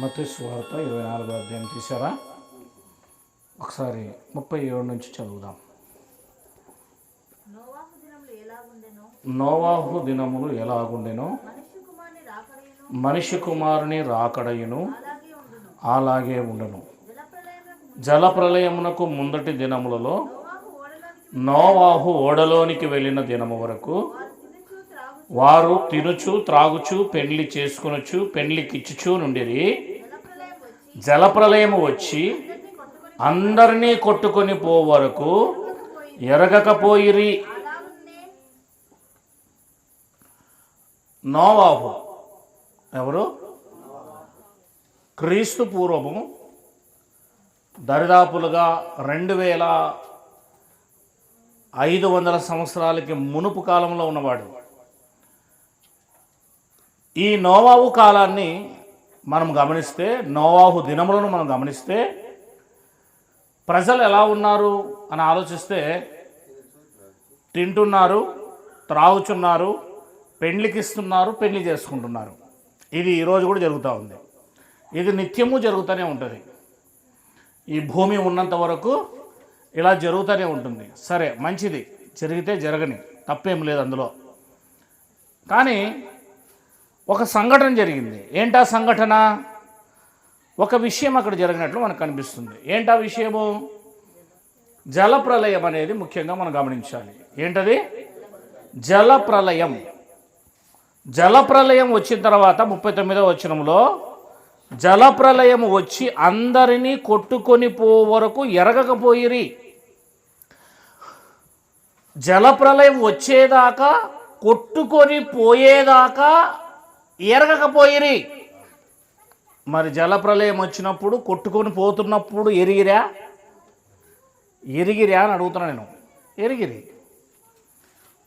మత స్వార్త ఇరవై నాలుగో అధ్యాయం తీసారా ఒకసారి ముప్పై ఏడు నుంచి చదువుదాం. నోవాహు దినములు ఎలాగుండెనో? మనిషి కుమారుని రాకడయును? అలాగే ఉండును. జలప్రలయమునకు ముందటి దినములలో నోవాహు ఓడలోనికి వెళ్ళిన దినము వరకు వారు తినుచు త్రాగు వారు తినుచు త్రాగుచు పెండ్లి చేసుకొనొచ్చు పెండ్లికిచ్చుచు నుండిరి. జలప్రలయం వచ్చి అందరినీ కొట్టుకొని పో వరకు ఎరగకపోయిరి. నోవాహు ఎవరు? క్రీస్తు పూర్వము దరిదాపులుగా రెండు వేల ఐదు వందల సంవత్సరాలకి మునుపు కాలంలో ఉన్నవాడు. ఈ నోవావు కాలాన్ని మనం గమనిస్తే నోవాహు దినములను మనం గమనిస్తే ప్రజలు ఎలా ఉన్నారు అని ఆలోచిస్తే తింటున్నారు త్రాగుచున్నారు పెండ్లికిస్తున్నారు పెళ్ళి చేసుకుంటున్నారు. ఇది ఈరోజు కూడా జరుగుతూ ఉంది. ఇది నిత్యము జరుగుతూనే ఉంటుంది. ఈ భూమి ఉన్నంత వరకు ఇలా జరుగుతూనే ఉంటుంది. సరే మంచిది. జరిగితే జరగని తప్పేం లేదు అందులో. కానీ ఒక సంఘటన జరిగింది. ఏంటా సంఘటన? ఒక విషయం అక్కడ జరిగినట్లు మనకు కనిపిస్తుంది. ఏంటా విషయము? జలప్రలయం అనేది ముఖ్యంగా మనం గమనించాలి. ఏంటది? జలప్రలయం జలప్రలయం వచ్చిన తర్వాత ముప్పై తొమ్మిదో వచనంలో జలప్రలయం వచ్చి అందరినీ కొట్టుకొని పో వరకు ఎరగకపోయిరి. జలప్రలయం వచ్చేదాకా కొట్టుకొని పోయేదాకా ఎరగకపోయిరి. మరి జలప్రలయం వచ్చినప్పుడు కొట్టుకొని పోతున్నప్పుడు ఎరిగిరా? ఎరిగిరా అని అడుగుతున్నా నేను. ఎరిగిరి.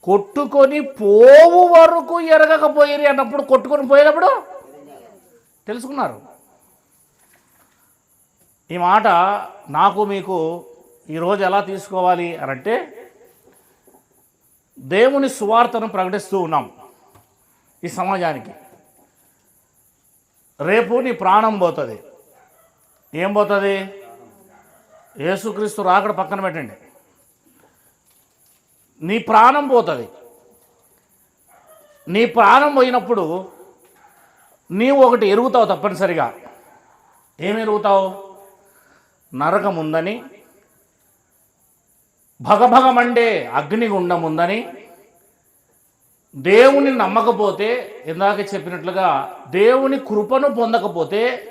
కొట్టుకొని పోవు వరకు ఎరగకపోయిరి అన్నప్పుడు కొట్టుకొని పోయేటప్పుడు? తెలుసుకున్నారు. ఈ మాట నాకు మీకు ఈరోజు ఎలా తీసుకోవాలి అని అంటే దేవుని సువార్తను ప్రకటిస్తూ ఉన్నాం ఈ సమాజానికి. రేపు నీ ప్రాణం పోతుంది. ఏం పోతుంది? యేసుక్రీస్తు రాకడ పక్కన పెట్టండి. నీ ప్రాణం పోతుంది. నీ ప్రాణం పోయినప్పుడు నీవు ఒకటి ఎరుగుతావు తప్పనిసరిగా. ఏమి ఎరుగుతావు? నరకం ఉందని భగభగమండే అగ్నిగుండం ఉందని దేవుని నమ్మకపోతే ఇందాక చెప్పినట్లుగా దేవుని కృపను పొందకపోతే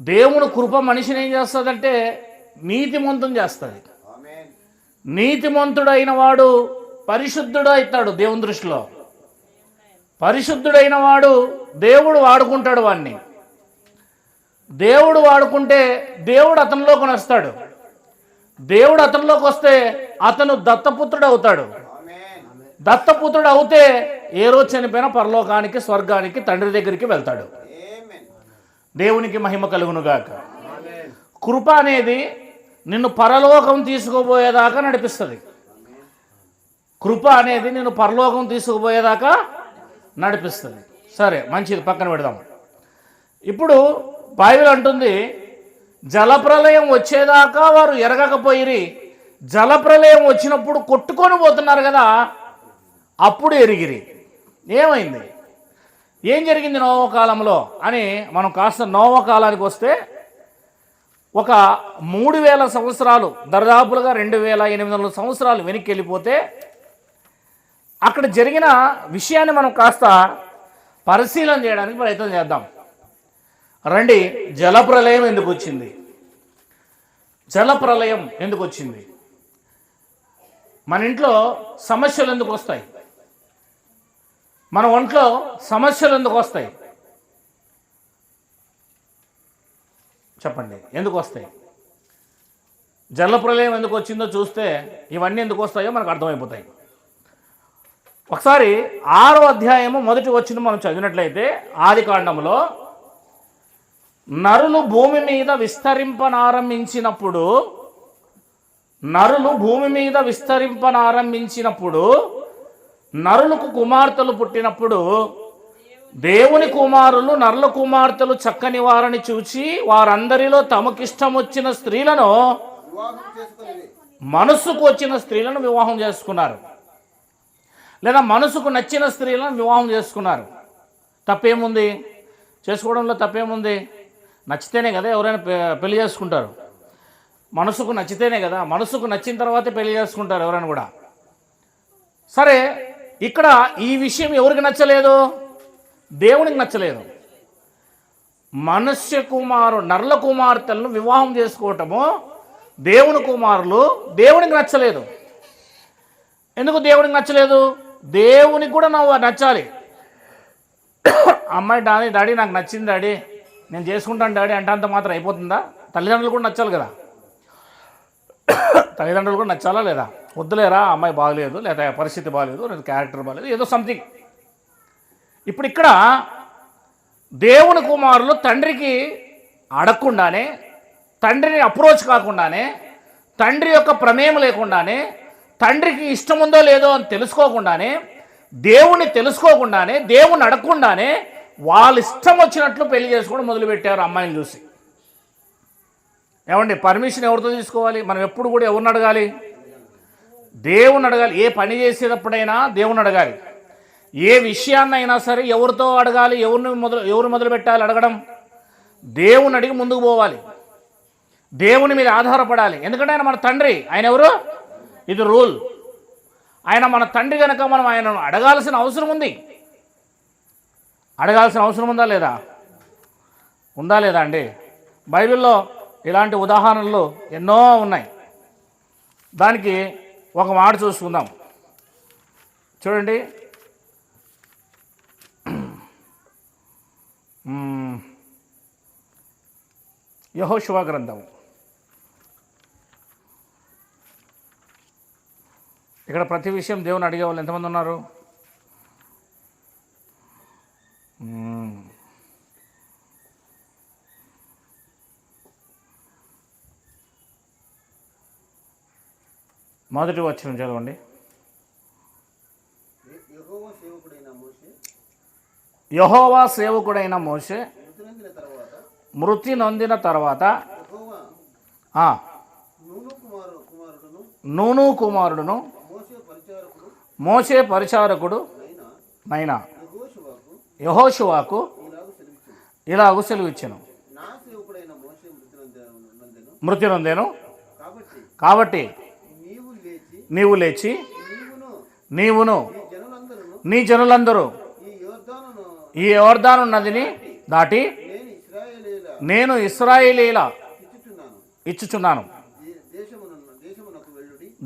దేవుని కృప మనిషిని ఏం చేస్తుందంటే నీతిమంతం చేస్తుంది. నీతిమంతుడైన వాడు పరిశుద్ధుడు అవుతాడు దేవుని దృష్టిలో. పరిశుద్ధుడైన వాడు దేవుడు వాడుకుంటాడు వాడిని దేవుడు వాడుకుంటే దేవుడు అతనిలోకి వస్తాడు. దేవుడు అతనిలోకి వస్తే అతను దత్తపుత్రుడు అవుతాడు. దత్తపుత్రుడు అవుతే ఏ రోజు చనిపోయినా పరలోకానికి స్వర్గానికి తండ్రి దగ్గరికి వెళ్తాడు. దేవునికి మహిమ కలుగునుగాక. కృప అనేది నిన్ను పరలోకం తీసుకుపోయేదాకా నడిపిస్తుంది. కృప అనేది నిన్ను పరలోకం తీసుకుపోయేదాకా నడిపిస్తుంది. సరే మంచిది పక్కన పెడదాం. ఇప్పుడు బైబిల్ అంటుంది జలప్రలయం వచ్చేదాకా వారు ఎరగకపోయిరి జలప్రలయం వచ్చినప్పుడు కొట్టుకొని పోతున్నారు కదా అప్పుడు ఎరిగిరి. ఏమైంది? ఏం జరిగింది నోవ కాలంలో అని మనం కాస్త నోవ కాలానికి వస్తే ఒక మూడు వేల సంవత్సరాలు దరిదాపులుగా రెండు వేల ఎనిమిది వందల సంవత్సరాలు వెనక్కి వెళ్ళిపోతే అక్కడ జరిగిన విషయాన్ని మనం కాస్త పరిశీలన చేయడానికి ప్రయత్నం చేద్దాం. రండి జలప్రలయం ఎందుకు వచ్చింది? జలప్రలయం ఎందుకు వచ్చింది? మన ఇంట్లో సమస్యలు ఎందుకు వస్తాయి? మన ఒంట్లో సమస్యలు ఎందుకు వస్తాయి? చెప్పండి ఎందుకు వస్తాయి? జలప్రలయం ఎందుకు వచ్చిందో చూస్తే ఇవన్నీ ఎందుకు వస్తాయో మనకు అర్థమైపోతాయి. ఒకసారి ఆరో అధ్యాయము మొదటి వచ్చిన మనం చదివినట్లయితే ఆది కాండంలో నరులు భూమి మీద విస్తరింపనారంభించినప్పుడు నరులు భూమి మీద విస్తరింపనారంభించినప్పుడు నరులకు కుమార్తెలు పుట్టినప్పుడు దేవుని కుమారులు నరుల కుమార్తెలు చక్కని వారని చూచి వారందరిలో తమకిష్టం వచ్చిన స్త్రీలను మనసుకు వచ్చిన స్త్రీలను వివాహం చేసుకున్నారు. లేదా మనసుకు నచ్చిన స్త్రీలను వివాహం చేసుకున్నారు. తప్పేముంది? చేసుకోవడంలో తప్పేముంది? నచ్చితేనే కదా ఎవరైనా పె- పెళ్ళి చేసుకుంటారు. మనసుకు నచ్చితేనే కదా మనసుకు నచ్చిన తర్వాతే పెళ్ళి చేసుకుంటారు ఎవరైనా కూడా. సరే ఇక్కడ ఈ విషయం ఎవరికి నచ్చలేదు? దేవునికి నచ్చలేదు. మనుష్య కుమారు నర్ల కుమార్తెలను వివాహం చేసుకోవటము దేవుని కుమారులు దేవునికి నచ్చలేదు. ఎందుకు దేవునికి నచ్చలేదు? దేవునికి కూడా నువ్వు నచ్చాలి. అమ్మాయి డాడీ డాడీ నాకు నచ్చింది డాడీ నేను చేసుకుంటాను డాడీ అంటే అంత మాత్రం అయిపోతుందా? తల్లిదండ్రులు కూడా నచ్చాలి కదా. తల్లిదండ్రులు కూడా నచ్చాలా లేదా? వద్దులేరా అమ్మాయి బాగలేదు లేదా పరిస్థితి బాగలేదు లేదా క్యారెక్టర్ బాగలేదు ఏదో సంథింగ్ ఇప్పుడు ఇక్కడ దేవుని కుమారులు తండ్రికి అడగకుండానే తండ్రిని అప్రోచ్ కాకుండానే తండ్రి యొక్క ప్రమేయం లేకుండానే తండ్రికి ఇష్టం ఉందో లేదో అని తెలుసుకోకుండానే దేవుణ్ణి తెలుసుకోకుండానే దేవుని అడగకుండానే వాళ్ళ ఇష్టం వచ్చినట్లు పెళ్ళి చేసుకోవడం మొదలుపెట్టారు అమ్మాయిని చూసి. ఏమండి పర్మిషన్ ఎవరితో తీసుకోవాలి? మనం ఎప్పుడు కూడా ఎవరిని అడగాలి? దేవుని అడగాలి. ఏ పని చేసేటప్పుడైనా దేవుని అడగాలి. ఏ విషయాన్నైనా సరే ఎవరితో అడగాలి ఎవరిని మొదలు ఎవరు మొదలు పెట్టాలి అడగడం. దేవుని అడిగి ముందుకు పోవాలి. దేవుని మీద ఆధారపడాలి. ఎందుకంటే ఆయన మన తండ్రి. ఆయన ఎవరు? ఇది రూల్. ఆయన మన తండ్రి కనుక మనం ఆయనను అడగాల్సిన అవసరం ఉంది. అడగాల్సిన అవసరం ఉందా లేదా? ఉందా లేదా అండి? బైబిల్లో ఇలాంటి ఉదాహరణలు ఎన్నో ఉన్నాయి. దానికి ఒక మాట చూసుకుందాం. చూడండి. యహోశివ గ్రంథం. ఇక్కడ ప్రతి విషయం దేవుని అడిగే వాళ్ళు ఎంతమంది ఉన్నారు? మొదటి వచ్చిన చదవండి. యెహోవా సేవకుడైన మోషే. మృతి నొందిన తర్వాత నూను కుమారు కుమారుడును మోషే పరిచారకుడు నైనా యెహోషువకు యహోషువాకు ఇలాగ సెలవిచ్చింది ఇలాగు సెలవిచ్చెను. నా సేవకుడైన మోషే మృతునందెను మృతి నొందేను. కాబట్టి నీవు లేచి నీవును. నీ జనులందరూ ఈ యోర్ధాను నదిని దాటి నేను ఇస్రాయేలీల ఇచ్చుచున్నాను.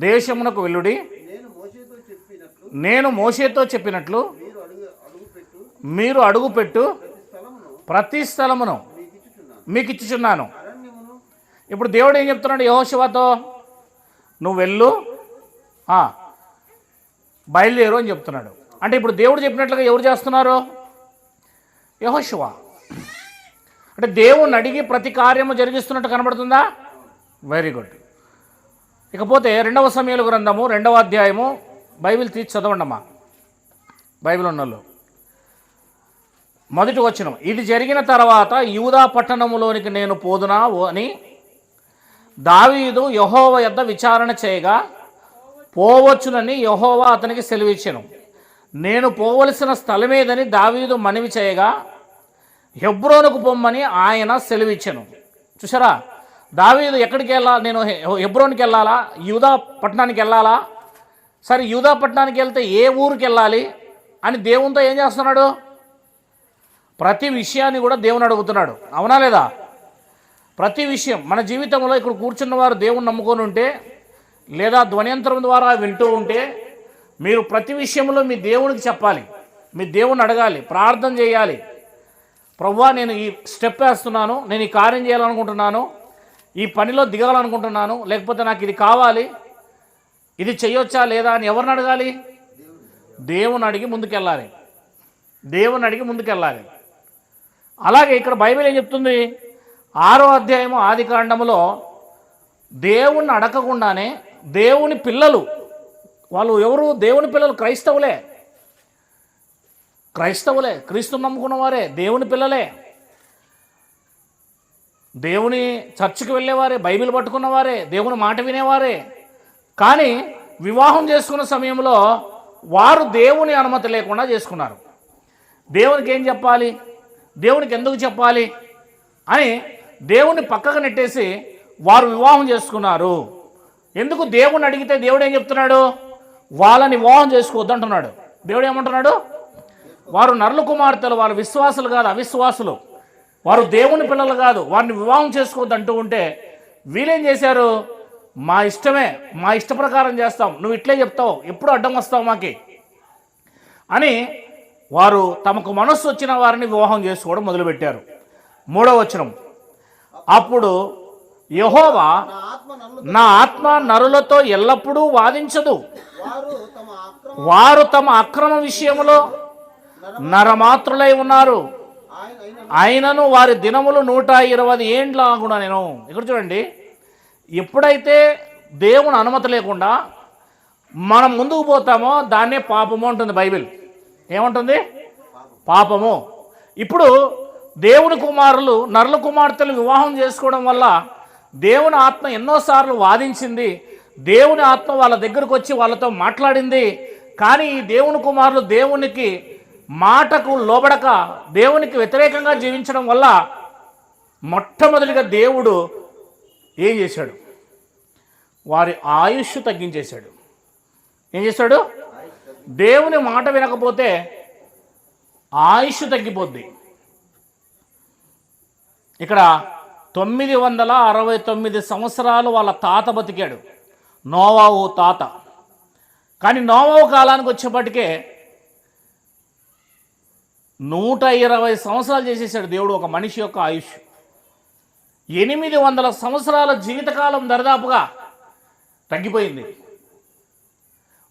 దేశమునకు వెల్లుడి నేను మోషేతో చెప్పినట్లు మీరు అడుగుపెట్టు ప్రతి స్థలమును మీకు ఇచ్చుచున్నాను. ఇప్పుడు దేవుడు ఏం చెప్తున్నాడు? యహోశివతో నువ్వు వెళ్ళు. బయలుదేరు అని చెప్తున్నాడు. అంటే ఇప్పుడు దేవుడు చెప్పినట్లుగా ఎవరు చేస్తున్నారు? యహోశివ అంటే దేవుణ్ణి అడిగి ప్రతి కార్యము జరిగిస్తున్నట్టు కనబడుతుందా? వెరీ గుడ్ ఇకపోతే రెండవ సమయాల గ్రంథము రెండవ అధ్యాయము బైబిల్ తీసి చదవండమ్మా. బైబిల్ ఉన్నోళ్ళు. మొదటి వచనం ఇది జరిగిన తర్వాత యూదా పట్టణములోనికి నేను పోదునా ఓ- అని దావీదు యహోవ యొద్ద విచారణ చేయగా పోవచ్చునని యహోవా అతనికి సెలవిచ్చాను. నేను పోవలసిన స్థలమేదని దావీదు మనవి చేయగా హెబ్రోనుకు పొమ్మని ఆయన సెలవిచ్చాను. చూసారా దావీదు ఎక్కడికి వెళ్ళాలి నేను హెబ్రోన్కి వెళ్ళాలా? యూదా పట్టణానికి వెళ్ళాలా? సరే యూదా పట్టణానికి వెళ్తే ఏ ఊరికి వెళ్ళాలి? అని దేవునితో ఏం చేస్తున్నాడు? ప్రతి విషయాన్ని కూడా దేవుని అడుగుతున్నాడు. అవునా లేదా? ప్రతి విషయం మన జీవితంలో ఇక్కడ కూర్చున్న వారు దేవుని నమ్ముకొని ఉంటే లేదా ధ్వనియంత్రం ద్వారా వింటూ ఉంటే మీరు ప్రతి విషయంలో మీ దేవునికి చెప్పాలి. మీ దేవుని అడగాలి. ప్రార్థన చేయాలి. ప్రవ్వా నేను ఈ స్టెప్ వేస్తున్నాను. నేను ఈ కార్యం చేయాలనుకుంటున్నాను. ఈ పనిలో దిగాలనుకుంటున్నాను. లేకపోతే నాకు ఇది కావాలి. ఇది చేయొచ్చా లేదా అని ఎవరిని అడగాలి? దేవుని అడిగి ముందుకెళ్ళాలి. దేవుని అడిగి ముందుకెళ్ళాలి. అలాగే ఇక్కడ బైబిల్ ఏం చెప్తుంది? ఆరో అధ్యాయము ఆది కాండములో దేవుణ్ణి అడగకుండానే దేవుని పిల్లలు. వాళ్ళు ఎవరు? దేవుని పిల్లలు క్రైస్తవులే. క్రైస్తవులే. క్రీస్తు నమ్ముకున్న వారే. దేవుని పిల్లలే. దేవుని చర్చికి వెళ్ళేవారే బైబిల్ పట్టుకున్నవారే దేవుని మాట వినేవారే. కానీ వివాహం చేసుకున్న సమయంలో వారు దేవుని అనుమతి లేకుండా చేసుకున్నారు. దేవునికి ఏం చెప్పాలి? దేవునికి ఎందుకు చెప్పాలి? అని దేవుని పక్కకు నెట్టేసి వారు వివాహం చేసుకున్నారు. ఎందుకు దేవుణ్ణి అడిగితే దేవుడు ఏం చెప్తున్నాడు? వాళ్ళని వివాహం చేసుకోవద్దు అంటున్నాడు. దేవుడు ఏమంటున్నాడు? వారు నరుల కుమార్తెలు వారు విశ్వాసులు కాదు అవిశ్వాసులు. వారు దేవుని పిల్లలు కాదు వారిని వివాహం చేసుకోవద్దు అంటూ ఉంటే వీళ్ళేం చేశారు? మా ఇష్టమే మా ఇష్ట ప్రకారం చేస్తాం. నువ్వు ఇట్లే చెప్తావు ఎప్పుడు అడ్డం వస్తావు మాకి? అని వారు తమకు మనస్సు వచ్చిన వారిని వివాహం చేసుకోవడం మొదలుపెట్టారు. మూడవ వచనం. అప్పుడు యహోవా నా ఆత్మ నరులతో ఎల్లప్పుడూ వాదించదు. వారు తమ అక్రమ విషయంలో నరమాత్రులై ఉన్నారు. ఆయన అయిన అయినను వారి దినములు నూట ఇరవై ఏండ్ల ఆగునా నేను. ఇక్కడ చూడండి. ఎప్పుడైతే దేవుని అనుమతి లేకుండా మనం ముందుకు పోతామో దాన్నే పాపము అంటుంది బైబిల్. ఏమంటుంది? పాపము. ఇప్పుడు దేవుని కుమారులు నరుల కుమార్తెలు వివాహం చేసుకోవడం వల్ల దేవుని ఆత్మ ఎన్నోసార్లు వాదించింది. దేవుని ఆత్మ వాళ్ళ దగ్గరకు వచ్చి వాళ్ళతో మాట్లాడింది. కానీ ఈ దేవుని కుమారులు దేవునికి మాటకు లోబడక దేవునికి వ్యతిరేకంగా జీవించడం వల్ల మొట్టమొదటిగా దేవుడు ఏం చేశాడు? వారి ఆయుష్ తగ్గించేశాడు. ఏం చేశాడు? దేవుని మాట వినకపోతే ఆయుష్ తగ్గిపోద్ది. ఇక్కడ తొమ్మిది వందల అరవై తొమ్మిది సంవత్సరాలు వాళ్ళ తాత బతికాడు. నోవావు తాత. కానీ నోవావు కాలానికి వచ్చేప్పటికే నూట ఇరవై సంవత్సరాలు చేసేసాడు దేవుడు ఒక మనిషి యొక్క ఆయుష్. ఎనిమిది వందల సంవత్సరాల జీవితకాలం దరిదాపుగా తగ్గిపోయింది.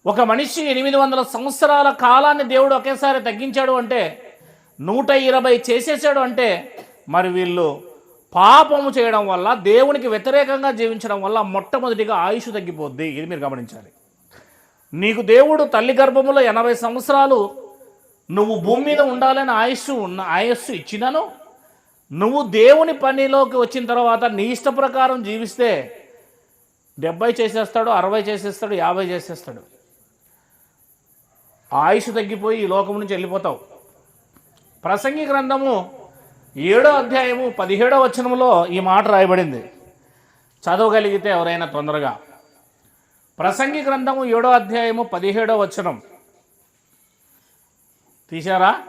ఒక మనిషి ఎనిమిది వందల సంవత్సరాల కాలాన్ని దేవుడు ఒకేసారి తగ్గించాడు అంటే నూట ఇరవై చేసేసాడు అంటే మరి వీళ్ళు పాపము చేయడం వల్ల దేవునికి వ్యతిరేకంగా జీవించడం వల్ల మొట్టమొదటిగా ఆయుష్ తగ్గిపోద్ది. ఇది మీరు గమనించాలి. నీకు దేవుడు తల్లి గర్భములో ఎనభై సంవత్సరాలు నువ్వు భూమి మీద ఉండాలని ఆయుస్సు ఉన్న ఆయుస్సు ఇచ్చినను నువ్వు దేవుని పనిలోకి వచ్చిన తర్వాత నీ ఇష్ట ప్రకారం జీవిస్తే డెబ్బై చేసేస్తాడు అరవై చేసేస్తాడు యాభై చేసేస్తాడు. ఆయుష్ తగ్గిపోయి ఈ లోకం నుంచి వెళ్ళిపోతావు. ప్రసంగి గ్రంథము ఏడో అధ్యాయము పదిహేడో వచనంలో ఈ మాట రాయబడింది. చదవగలిగితే ఎవరైనా తొందరగా. ప్రసంగి గ్రంథము ఏడో అధ్యాయము పదిహేడో వచనం. తీశారా?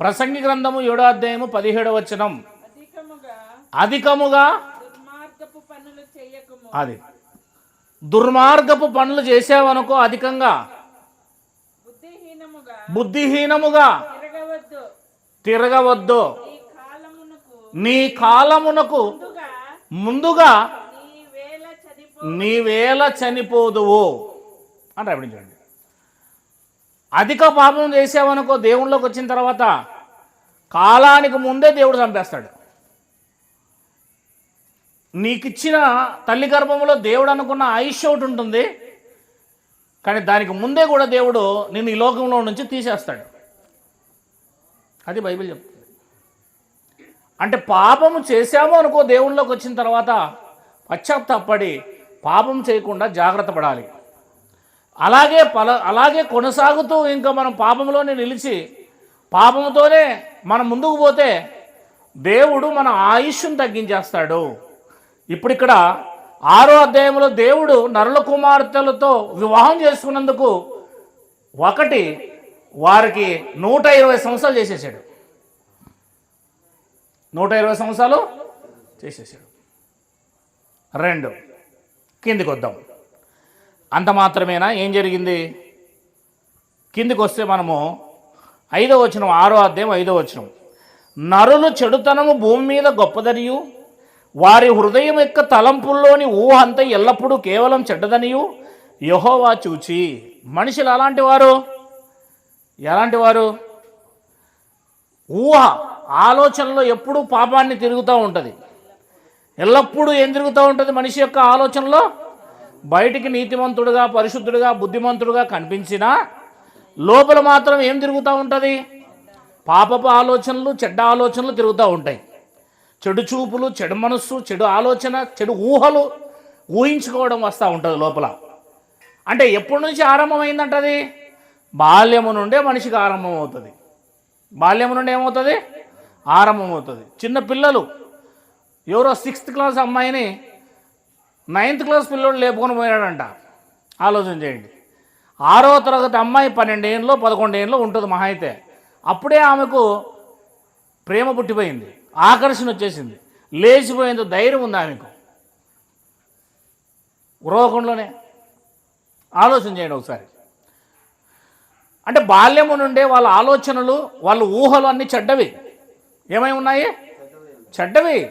ప్రసంగి గ్రంథము ఏడో అధ్యాయము పదిహేడో వచనం. అధికముగా అది. దుర్మార్గపు పనులు చేసావనుకో అధికంగా. బుద్ధిహీనముగా. తిరగవద్దు. నీ కాలమునకు ముందుగా నీవేళ చనిపోదువు. అని రాబడించండి అధిక పాపం చేసావనుకో దేవుళ్ళలోకి వచ్చిన తర్వాత కాలానికి ముందే దేవుడు చంపేస్తాడు. నీకిచ్చిన తల్లి గర్భంలో దేవుడు అనుకున్న ఆయుష్ ఒకటి ఉంటుంది. కానీ దానికి ముందే కూడా దేవుడు నిన్ను ఈ లోకంలో నుంచి తీసేస్తాడు. అది బైబిల్ చెప్తుంది. అంటే పాపము చేశాము అనుకో దేవుళ్ళకి వచ్చిన తర్వాత పశ్చాత్తాపడి పాపం చేయకుండా జాగ్రత్త పడాలి. అలాగే పల అలాగే కొనసాగుతూ ఇంకా మనం పాపంలోనే నిలిచి పాపంతోనే మనం ముందుకు పోతే దేవుడు మన ఆయుష్ను తగ్గించేస్తాడు. ఇప్పుడు ఇక్కడ ఆరో అధ్యాయంలో దేవుడు నరుల కుమార్తెలతో వివాహం చేసుకున్నందుకు ఒకటి వారికి నూట ఇరవై సంవత్సరాలు చేసేసాడు. నూట ఇరవై సంవత్సరాలు చేసేసాడు. రెండు. కిందికి వద్దాం అంత మాత్రమేనా? ఏం జరిగింది? కిందికి వస్తే మనము ఐదో వచనం ఆరో అధ్యాయం ఐదో వచనం. నరులు చెడుతనము భూమి మీద గొప్పదనియు వారి హృదయం యొక్క తలంపుల్లోని ఊహ అంతా ఎల్లప్పుడూ కేవలం చెడ్డదనియు యహోవా చూచి. మనుషులు అలాంటి వారు? ఎలాంటి వారు? ఊహ ఆలోచనలో ఎప్పుడూ పాపాన్ని తిరుగుతూ ఉంటుంది. ఎల్లప్పుడూ ఏం తిరుగుతూ ఉంటుంది మనిషి యొక్క ఆలోచనలో? బయటికి నీతిమంతుడుగా పరిశుద్ధుడుగా బుద్ధిమంతుడుగా కనిపించినా లోపల మాత్రం ఏం తిరుగుతూ ఉంటుంది? పాపపు ఆలోచనలు చెడ్డ ఆలోచనలు తిరుగుతూ ఉంటాయి. చెడు చూపులు చెడు మనస్సు చెడు ఆలోచన చెడు ఊహలు ఊహించుకోవడం వస్తూ ఉంటుంది లోపల. అంటే ఎప్పటి నుంచి ఆరంభమైందంటది? బాల్యము నుండే మనిషికి ఆరంభం అవుతుంది బాల్యము నుండి ఏమవుతుంది? ఆరంభం అవుతుంది చిన్న పిల్లలు ఎవరో సిక్స్త్ క్లాస్ అమ్మాయిని నైన్త్ క్లాస్ పిల్లోడు లేపుకొని పోయాడంట. ఆలోచన చేయండి. ఆరో తరగతి అమ్మాయి పన్నెండేళ్ళలో పదకొండేళ్ళలో ఉంటుంది మహా అయితే. అప్పుడే ఆమెకు ప్రేమ పుట్టిపోయింది. ఆకర్షణ వచ్చేసింది. లేచిపోయేంత ధైర్యం ఉంది ఆమెకు. ఉరవకుండానే ఆలోచన చేయండి ఒకసారి. అంటే బాల్యము నుండే వాళ్ళ ఆలోచనలు వాళ్ళ ఊహలు అన్నీ చెడ్డవి. ఏమై ఉన్నాయి? చెడ్డవి.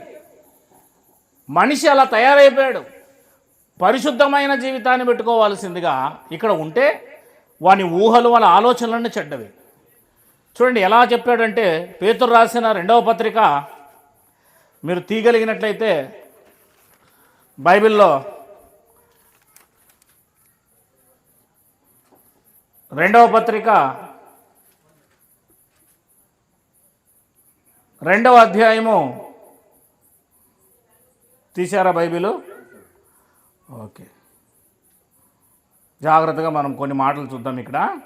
మనిషి అలా తయారైపోయాడు. పరిశుద్ధమైన జీవితాన్ని పెట్టుకోవాల్సిందిగా ఇక్కడ ఉంటే వాని ఊహలు వాళ్ళ ఆలోచనలన్నీ చెడ్డవి. చూడండి ఎలా చెప్పాడంటే పేతురు రాసిన రెండవ పత్రిక మీరు తీయగలిగినట్లయితే బైబిల్లో రెండవ పత్రిక. రెండవ అధ్యాయము. తీశారా బైబిలు? ఓకే. జాగ్రత్తగా మనం కొన్ని మాటలు చూద్దాం ఇక్కడ.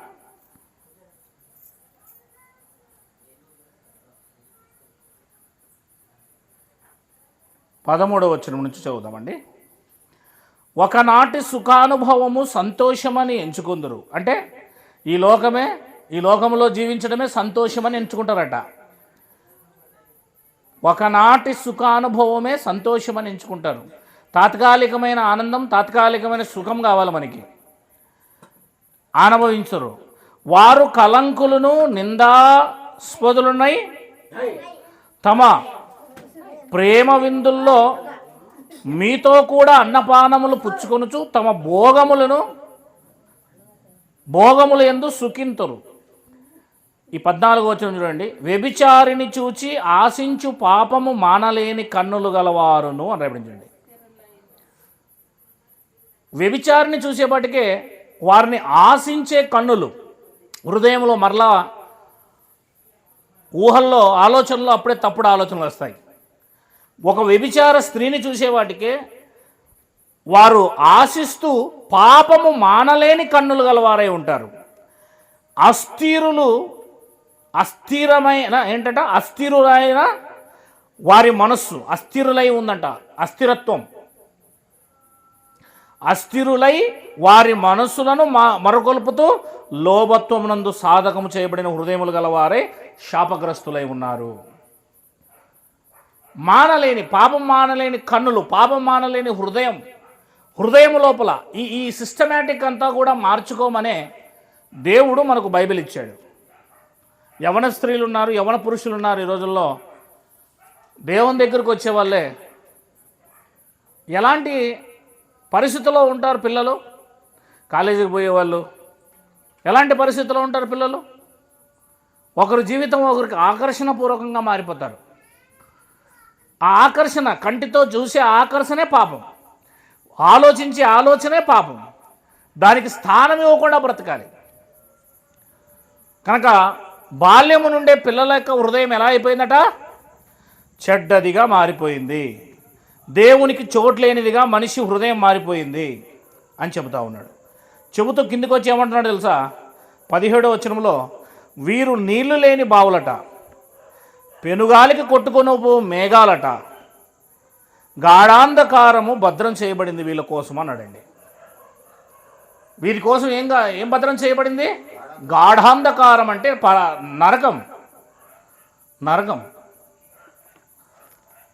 పదమూడవ వచ్చిన నుంచి చదువుదామండి. ఒకనాటి సుఖానుభవము సంతోషమని ఎంచుకుందరు. అంటే ఈ లోకమే ఈ లోకంలో జీవించడమే సంతోషమని ఎంచుకుంటారట. ఒకనాటి సుఖానుభవమే సంతోషమని ఎంచుకుంటారు. తాత్కాలికమైన ఆనందం తాత్కాలికమైన సుఖం కావాలి మనకి. అనుభవించరు వారు కలంకులను నిందాస్పదులునై తమ ప్రేమ విందుల్లో మీతో కూడా అన్నపానములు పుచ్చుకొనుచు తమ భోగములను భోగములు ఎందు సుఖింతురు. ఈ పద్నాలుగు వచ్చిన చూడండి. వ్యభిచారిని చూచి ఆశించు పాపము మానలేని కన్నులు గలవారును అని రేపించండి వ్యభిచారిని చూసేపటికే వారిని ఆశించే కన్నులు హృదయంలో మరలా ఊహల్లో ఆలోచనలు అప్పుడే తప్పుడు ఆలోచనలు వస్తాయి. ఒక వ్యభిచార స్త్రీని చూసేవాటికే వారు ఆశిస్తూ పాపము మానలేని కన్నులు గలవారై ఉంటారు. అస్థిరులు అస్థిరమైన ఏంటంట? అస్థిరులైన వారి మనస్సు అస్థిరులై ఉందంట. అస్థిరత్వం. అస్థిరులై వారి మనస్సులను మా మరొకొల్పుతూ లోభత్వమునందు సాధకము చేయబడిన హృదయములు గలవారే శాపగ్రస్తులై ఉన్నారు. మానలేని పాపం మానలేని కన్నులు పాపం మానలేని హృదయం హృదయం లోపల ఈ ఈ సిస్టమేటిక్ అంతా కూడా మార్చుకోమనే దేవుడు మనకు బైబిల్ ఇచ్చాడు. యవన స్త్రీలు ఉన్నారు యవన పురుషులు ఉన్నారు ఈ రోజుల్లో. దేవుని దగ్గరకు వచ్చే వాళ్ళే. ఎలాంటి పరిస్థితుల్లో ఉంటారు పిల్లలు? కాలేజీకి పోయేవాళ్ళు ఎలాంటి పరిస్థితుల్లో ఉంటారు పిల్లలు? ఒకరి జీవితం ఒకరికి ఆకర్షణపూర్వకంగా మారిపోతారు. ఆ ఆకర్షణ కంటితో చూసే ఆకర్షణే పాపం. ఆలోచించే ఆలోచనే పాపం. దానికి స్థానం ఇవ్వకుండా బ్రతకాలి. కనుక బాల్యము నుండే పిల్లల యొక్క హృదయం ఎలా అయిపోయిందట? చెడ్డదిగా మారిపోయింది. దేవునికి చోట్లేనిదిగా మనిషి హృదయం మారిపోయింది అని చెబుతా ఉన్నాడు. చెబుతూ కిందికి వచ్చి ఏమంటున్నాడు తెలుసా? పదిహేడో వచనంలో వీరు నీళ్ళు లేని బావులట పెనుగాలికి కొట్టుకొని పో మేఘాలట గాఢాంధకారము భద్రం చేయబడింది వీళ్ళ కోసం అన్నాడండి. వీరి కోసం ఏం ఏం భద్రం చేయబడింది? గాఢాంధకారం అంటే ప- నరకం. నరకం.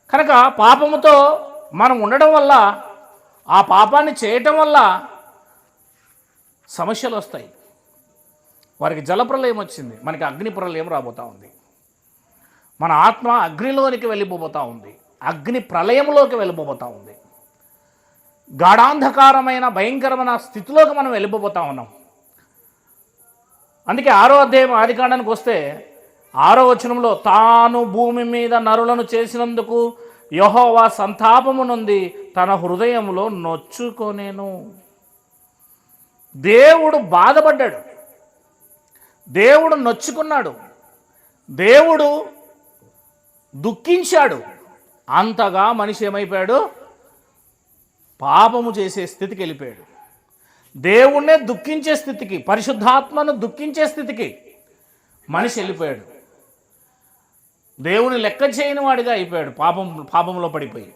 కనుక పాపముతో మనం ఉండడం వల్ల ఆ పాపాన్ని చేయటం వల్ల సమస్యలు వస్తాయి. వారికి జలప్రలయం వచ్చింది. మనకి అగ్ని ప్రళయం రాబోతా ఉంది. మన ఆత్మ అగ్నిలోనికి వెళ్ళిపోబోతూ ఉంది. అగ్ని ప్రళయంలోకి వెళ్ళిపోబోతా ఉంది. గాఢాంధకారమైన భయంకరమైన స్థితిలోకి మనం వెళ్ళిపోబోతా ఉన్నాం. అందుకే ఆరో అధ్యాయం ఆదికాండానికి వస్తే ఆరో వచనంలో తాను భూమి మీద నరులను చేసినందుకు యహోవా సంతాపము నుండి తన హృదయంలో నొచ్చుకొనేను. దేవుడు బాధపడ్డాడు. దేవుడు నొచ్చుకున్నాడు. దేవుడు దుఃఖించాడు. అంతగా మనిషి ఏమైపోయాడు? పాపము చేసే స్థితికి వెళ్ళిపోయాడు. దేవుణ్ణే దుఃఖించే స్థితికి పరిశుద్ధాత్మను దుఃఖించే స్థితికి మనిషి వెళ్ళిపోయాడు. దేవుని లెక్క చేయని వాడిగా అయిపోయాడు పాపం పాపంలో పడిపోయి.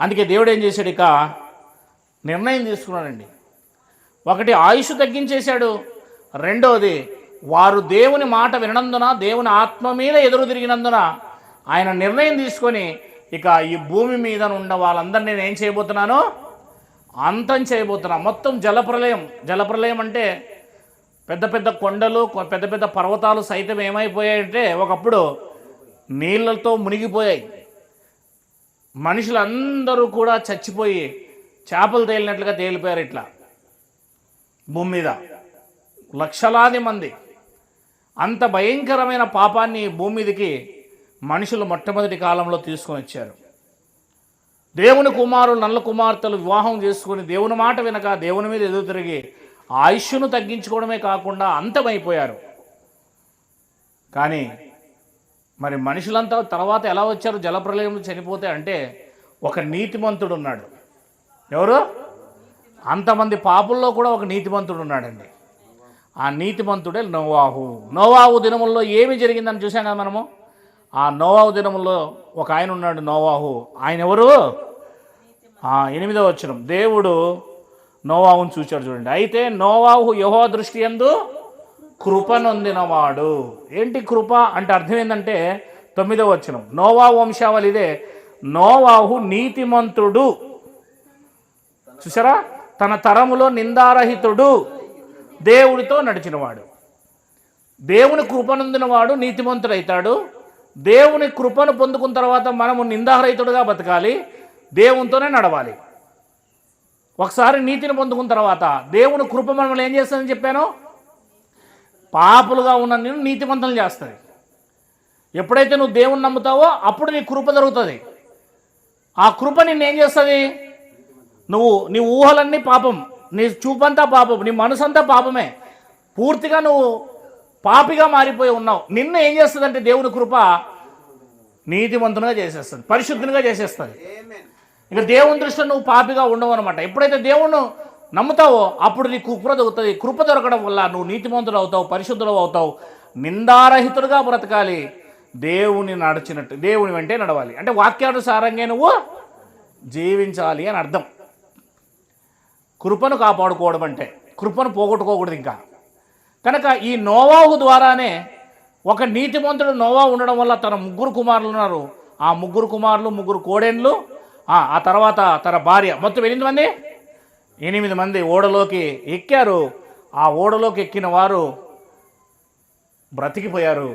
అందుకే దేవుడు ఏం చేశాడు ఇక? నిర్ణయం తీసుకున్నాడండి. ఒకటి ఆయుష్ తగ్గించేశాడు. రెండవది వారు దేవుని మాట వినందున దేవుని ఆత్మ మీద ఎదురు తిరిగినందున ఆయన నిర్ణయం తీసుకొని ఇక ఈ భూమి మీద ఉన్న వాళ్ళందరినీ నేను ఏం చేయబోతున్నాను? అంతం చేయబోతున్నా. మొత్తం జలప్రలయం. జలప్రలయం అంటే పెద్ద పెద్ద కొండలు పెద్ద పెద్ద పర్వతాలు సైతం ఏమైపోయాయంటే ఒకప్పుడు నీళ్ళతో మునిగిపోయాయి. మనుషులందరూ కూడా చచ్చిపోయి చేపలు తేలినట్లుగా తేలిపోయారు ఇట్లా. భూమి మీద. లక్షలాది మంది. అంత భయంకరమైన పాపాన్ని భూమి మీదకి మనుషులు మొట్టమొదటి కాలంలో తీసుకొని వచ్చారు. దేవుని కుమారులు నల్ల కుమార్తెలు వివాహం చేసుకొని దేవుని మాట వినక దేవుని మీద ఎదురు తిరిగి ఆయుష్ను తగ్గించుకోవడమే కాకుండా అంతమైపోయారు. కానీ మరి మనుషులంతా తర్వాత ఎలా వచ్చారు? జలప్రలయం చనిపోతే అంటే ఒక నీతిమంతుడు ఉన్నాడు. ఎవరు? అంతమంది పాపుల్లో కూడా ఒక నీతిమంతుడు ఉన్నాడండి. ఆ నీతిమంతుడే నోవాహు. నోవాహు దినముల్లో ఏమి జరిగిందని చూసాం కదా మనము? ఆ నోవాహు దినంలో ఒక ఆయన ఉన్నాడు నోవాహు. ఆయన ఎవరు? ఎనిమిదో వచనం. దేవుడు నోవాహును చూచాడు చూడండి. అయితే నోవాహు యహో దృష్టి ఎందు కృపనొందినవాడు ఏంటి కృప? అంటే అర్థం ఏంటంటే తొమ్మిదో వచనం. నోవా వంశావళి ఇదే. నోవాహు నీతిమంతుడు. చూసారా? తన తరములో నిందారహితుడు. దేవుడితో నడిచినవాడు. దేవుని కృపనందినవాడు నీతిమంతుడైతాడు. దేవుని కృపను పొందుకున్న తర్వాత మనము నిందారహితుడుగా బతకాలి దేవునితోనే నడవాలి. ఒకసారి నీతిని పొందుకున్న తర్వాత దేవుని కృప మనల్ని ఏం చేస్తుందని చెప్పాను? పాపులుగా ఉన్న నేను నీతివంతులు చేస్తుంది ఎప్పుడైతే నువ్వు దేవుని నమ్ముతావో అప్పుడు నీ కృప జరుగుతుంది. ఆ కృప నిన్ను ఏం చేస్తుంది? నువ్వు నీ ఊహలన్నీ పాపం. నీ చూపంతా పాపం. నీ మనసంతా పాపమే. పూర్తిగా నువ్వు పాపిగా మారిపోయి ఉన్నావు. నిన్ను ఏం చేస్తుందంటే దేవుని కృప నీతిమంతునిగా చేసేస్తుంది పరిశుద్ధునిగా చేసేస్తుంది. ఇక దేవుని దృష్టిలో నువ్వు పాపిగా ఉండవు అనమాట ఎప్పుడైతే దేవుణ్ణి నమ్ముతావో అప్పుడు నీ కృప దొరుకుతుంది. కృప దొరకడం వల్ల నువ్వు నీతిమంతుడు అవుతావు పరిశుద్ధుడు అవుతావు నిందారహితుడుగా బ్రతకాలి. దేవుని నడిచినట్టు దేవుని వెంటే నడవాలి. అంటే వాక్యానుసారంగా నువ్వు జీవించాలి అని అర్థం. కృపను కాపాడుకోవడం అంటే కృపను పోగొట్టుకోకూడదు ఇంకా. కనుక ఈ నోవాహు ద్వారానే ఒక నీతిమంతుడు నోవా ఉండడం వల్ల తన ముగ్గురు కుమారులు ఉన్నారు. ఆ ముగ్గురు కుమారులు ముగ్గురు కోడెన్లు ఆ తర్వాత తన భార్య. మొత్తం ఎనిమిది మంది? ఎనిమిది మంది ఓడలోకి ఎక్కారు. ఆ ఓడలోకి ఎక్కిన వారు బ్రతికిపోయారు.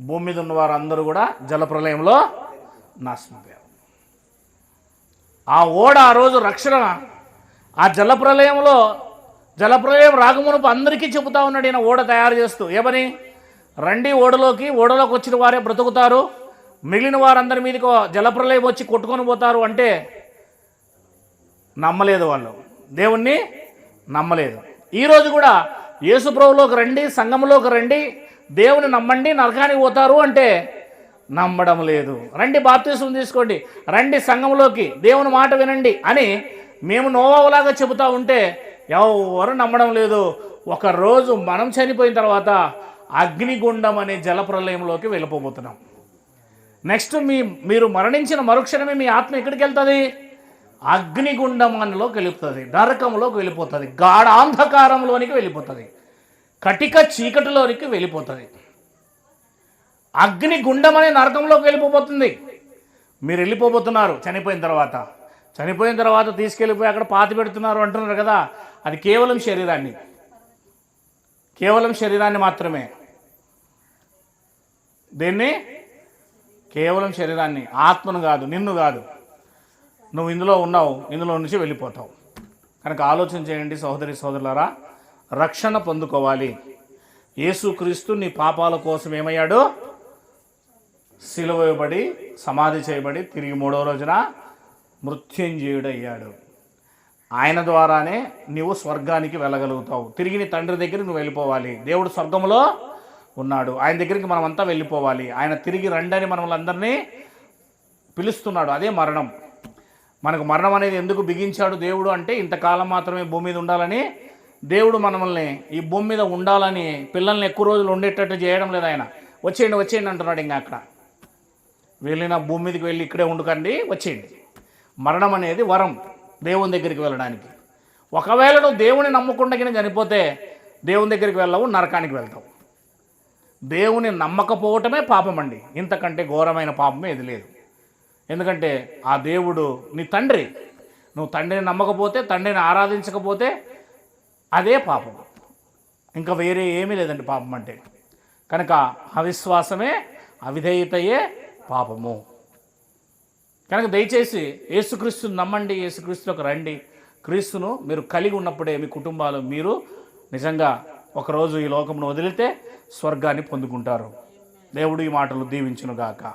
భూమి మీద ఉన్న వారు అందరూ కూడా జలప్రలయంలో నాశనపోయారు ఆ ఓడ ఆ రోజు రక్షణ ఆ జలప్రలయంలో జలప్రలయం రాకమునుపు అందరికీ చెబుతా ఉన్నాడు ఈయన ఓడ తయారు చేస్తూ. ఏమని? రండి ఓడలోకి ఓడలోకి వచ్చిన వారే బ్రతుకుతారు. మిగిలిన వారందరి మీదకి జలప్రలయం వచ్చి కొట్టుకొని పోతారు అంటే నమ్మలేదు వాళ్ళు. దేవుణ్ణి నమ్మలేదు. ఈరోజు కూడా యేసుప్రభులోకి రండి సంఘంలోకి రండి దేవుని నమ్మండి నరకానికి పోతారు అంటే నమ్మడం లేదు. రండి బాప్తీసం తీసుకోండి రండి సంఘంలోకి దేవుని మాట వినండి అని మేము నోవాలాగా చెబుతా ఉంటే ఎవరు నమ్మడం లేదు. ఒకరోజు మనం చనిపోయిన తర్వాత అగ్నిగుండం అనే జలప్రలయంలోకి వెళ్ళిపోబోతున్నాం. నెక్స్ట్ మీ మీరు మరణించిన మరుక్షణమే మీ ఆత్మ ఎక్కడికి వెళ్తుంది? అగ్నిగుండమంలోకి వెళ్ళిపోతుంది నరకంలోకి వెళ్ళిపోతుంది గాఢాంధకారంలోనికి వెళ్ళిపోతుంది కటిక చీకటిలోనికి వెళ్ళిపోతుంది. అగ్నిగుండం అనే నరకంలోకి వెళ్ళిపోబోతుంది. మీరు వెళ్ళిపోబోతున్నారు చనిపోయిన తర్వాత. చనిపోయిన తర్వాత తీసుకెళ్ళిపోయి అక్కడ పాతి పెడుతున్నారు అంటున్నారు కదా. అది కేవలం శరీరాన్ని. కేవలం శరీరాన్ని మాత్రమే. దీన్ని? కేవలం శరీరాన్ని. ఆత్మను కాదు నిన్ను కాదు. నువ్వు ఇందులో ఉన్నావు ఇందులో నుంచి వెళ్ళిపోతావు. కనుక ఆలోచన చేయండి సహోదరి సోదరులారా రక్షణ పొందుకోవాలి. యేసుక్రీస్తు నీ పాపాల కోసం ఏమయ్యాడు? సిలువబడి సమాధి చేయబడి తిరిగి మూడో రోజున మృత్యుంజయుడు అయ్యాడు ఆయన ద్వారానే నువ్వు స్వర్గానికి వెళ్ళగలుగుతావు. తిరిగి నీ తండ్రి దగ్గరికి నువ్వు వెళ్ళిపోవాలి. దేవుడు స్వర్గంలో ఉన్నాడు. ఆయన దగ్గరికి మనం అంతా వెళ్ళిపోవాలి. ఆయన తిరిగి రండని మనల్ని అందరినీ పిలుస్తున్నాడు. అదే మరణం. మనకు మరణం అనేది ఎందుకు బిగించాడు దేవుడు అంటే ఇంతకాలం మాత్రమే భూమి మీద ఉండాలని దేవుడు మనల్ని ఈ భూమి మీద ఉండాలని పిల్లల్ని ఎక్కువ రోజులు ఉండేటట్టు చేయడం లేదు ఆయన. వచ్చేయండి వచ్చేయండి అంటున్నాడు ఇంకా అక్కడ. వెళ్ళిన భూమి మీదకి వెళ్ళి ఇక్కడే ఉండుకండి వచ్చేయండి. మరణం అనేది వరం. దేవుని దగ్గరికి వెళ్ళడానికి. ఒకవేళ నువ్వు దేవుని నమ్మకుండా చనిపోతే దేవుని దగ్గరికి వెళ్ళవు నరకానికి వెళ్తావు. దేవుని నమ్మకపోవటమే పాపం అండి. ఇంతకంటే ఘోరమైన పాపమే ఇది లేదు. ఎందుకంటే ఆ దేవుడు నీ తండ్రి. నువ్వు తండ్రిని నమ్మకపోతే తండ్రిని ఆరాధించకపోతే అదే పాపం. ఇంకా వేరే ఏమీ లేదండి పాపం అంటే. కనుక అవిశ్వాసమే అవిధేయతయే పాపము. కనుక దయచేసి యేసుక్రీస్తుని నమ్మండి యేసుక్రీస్తులోకి రండి. క్రీస్తును మీరు కలిగి ఉన్నప్పుడే మీ కుటుంబాలు మీరు నిజంగా ఒకరోజు ఈ లోకమును వదిలితే స్వర్గాన్ని పొందుకుంటారు. దేవుడు ఈ మాటలు దీవించునుగాక.